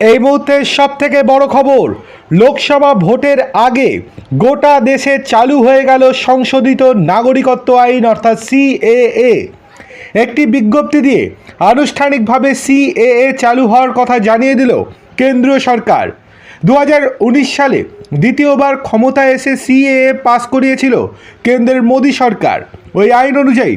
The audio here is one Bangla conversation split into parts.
এই মুহূর্তে সব থেকে বড় খবর, লোকসভা ভোটের আগে গোটা দেশে চালু হয়ে গেল সংশোধিত নাগরিকত্ব আইন, অর্থাৎ সিএএ একটি বিজ্ঞপ্তি দিয়ে আনুষ্ঠানিকভাবে সিএএ চালু হওয়ার কথা জানিয়ে দিল কেন্দ্রীয় সরকার। দু হাজার উনিশ সালে দ্বিতীয়বার ক্ষমতায় এসে সিএএ পাস করিয়েছিল কেন্দ্রের মোদী সরকার। ওই আইন অনুযায়ী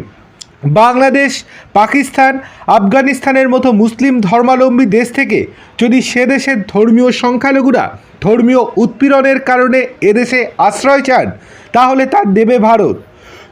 বাংলাদেশ, পাকিস্তান, আফগানিস্তানের মতো মুসলিম ধর্মাবলম্বী দেশ থেকে যদি সে দেশের ধর্মীয় সংখ্যালঘুরা ধর্মীয় উৎপীড়নের কারণে এদেশে আশ্রয় চান, তাহলে তা দেবে ভারত।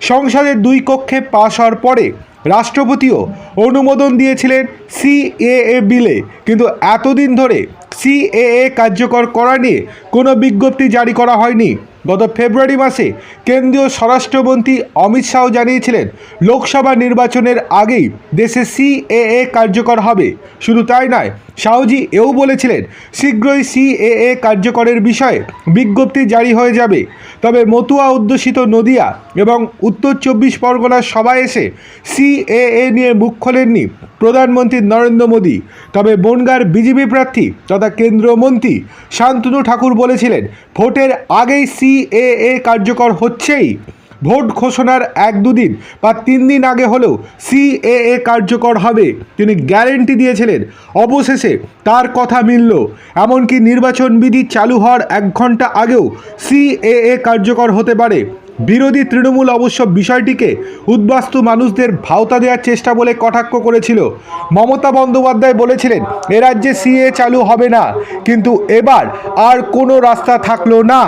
সংসদের দুই কক্ষে পাশ হওয়ার পরে রাষ্ট্রপতিও অনুমোদন দিয়েছিলেন সিএএ বিলে। কিন্তু এতদিন ধরে সিএএ কার্যকর করা নিয়ে কোনো বিজ্ঞপ্তি জারি করা হয়নি। গত ফেব্রুয়ারি মাসে কেন্দ্রীয় স্বরাষ্ট্রমন্ত্রী অমিত শাহ জানিয়েছিলেন, লোকসভা নির্বাচনের আগেই দেশে সিএএ কার্যকর হবে। শুধু তাই নয়, শাহজি এও বলেছিলেন, শীঘ্রই সিএএ কার্যকরের বিষয়ে বিজ্ঞপ্তি জারি হয়ে যাবে। তবে মতুয়া অধ্যুষিত নদিয়া এবং উত্তর চব্বিশ পরগনার সভায় এসে সিএএ নিয়ে মুখ খোলেননি প্রধানমন্ত্রী নরেন্দ্র মোদী। তবে বনগার বিজেপি প্রার্থী তথা কেন্দ্রীয় মন্ত্রী শান্তনু ঠাকুর বলেছিলেন, ভোটের আগেই সিএএ কার্যকর হচ্ছেই। ভোট ঘোষণার এক দুদিন বা তিন দিন আগে হলেও সিএএ কার্যকর হবে। তিনি গ্যারেন্টি দিয়েছিলেন, অবশেষে তার কথা মিলল। এমনকি নির্বাচন বিধি চালু হওয়ার এক ঘণ্টা আগেও সিএএ কার্যকর হতে পারে। বিরোধী তৃণমূল অবশ্য বিষয়টিকে উদ্বাস্তু মানুষদের ভাওতা দেওয়ার চেষ্টা বলে কটাক্ষ করেছিল। মমতা বন্দ্যোপাধ্যায় বলেছিলেন, এ রাজ্যে সিএ চালু হবে না। কিন্তু এবার আর কোনো রাস্তা থাকল না।